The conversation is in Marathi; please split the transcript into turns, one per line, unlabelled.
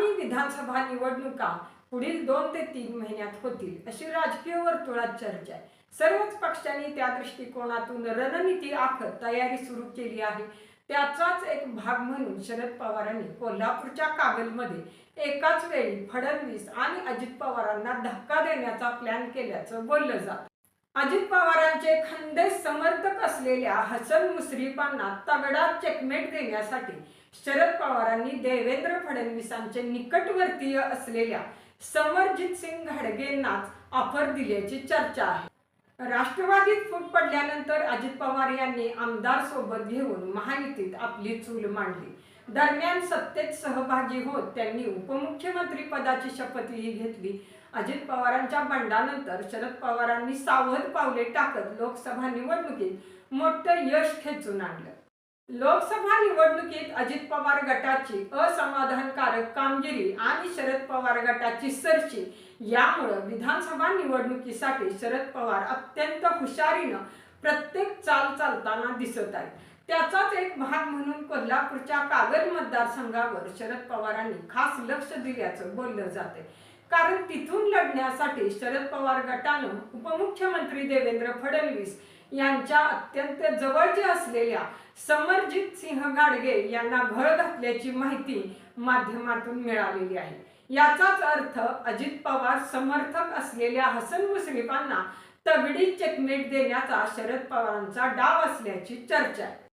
आगामी विधानसभा निवडणुका पुढील दोन ते तीन महिन्यात होतील अशी राजकीय वर्तुळात चर्चा आहे. सर्वच पक्षांनी त्या दृष्टिकोनातून रणनीती आखत तयारी सुरू केली आहे. त्याचाच एक भाग म्हणून शरद पवारांनी कोल्हापूरच्या कागलमध्ये एकाच वेळी फडणवीस आणि अजित पवारांना धक्का देण्याचा प्लॅन केल्याचं बोललं जात. अजित पवारांचे खंदे समर्थक असलेल्या हसन मुश्रीफांना तगडा चेकमेट देण्यासाठी शरद पवारांनी देवेंद्र फडणवीसांचे निकटवर्तीय असलेल्या समरजित सिंग घाडगेंनाच ऑफर दिल्याची चर्चा आहे. राष्ट्रवादीत फूट पडल्यानंतर अजित पवार यांनी आमदार सोबत घेऊन महायुतीत आपली चूल मांडली. दरम्यान सत्तेत सहभागी होत त्यांनी उपमुख्यमंत्री पदाची शपथही घेतली. अजित पवारांच्या बंडानंतर शरद पवारांनी सावध पावले टाकत लोकसभा निवडणुकीत मोठं यश खेचून आणलं. लोकसभा निवडणुकीत अजित पवार गटाची असमाधानकारक कामगिरी आणि शरद पवार गटाची सरशी यामुळं विधानसभा निवडणुकीसाठी शरद पवार अत्यंत हुशारीनं प्रत्येक चाल चालताना दिसत आहेत. त्याचाच एक भाग म्हणून कोल्हापूरच्या कागद मतदारसंघावर शरद पवारांनी खास लक्ष दिल्याचं बोललं जाते कारण तिथून लढण्यासाठी शरद पवार गटानं उपमुख्यमंत्री देवेंद्र फडणवीस यांच्या अत्यंत जवळचे असलेल्या समरजित सिंह गाडगे यांना घळ घातल्याची माहिती माध्यमातून मिळालेली आहे. याचाच अर्थ अजित पवार समर्थक असलेल्या हसन मुश्रीफांना तगडी चेकमेट देण्याचा शरद पवारांचा डाव असल्याची चर्चा आहे.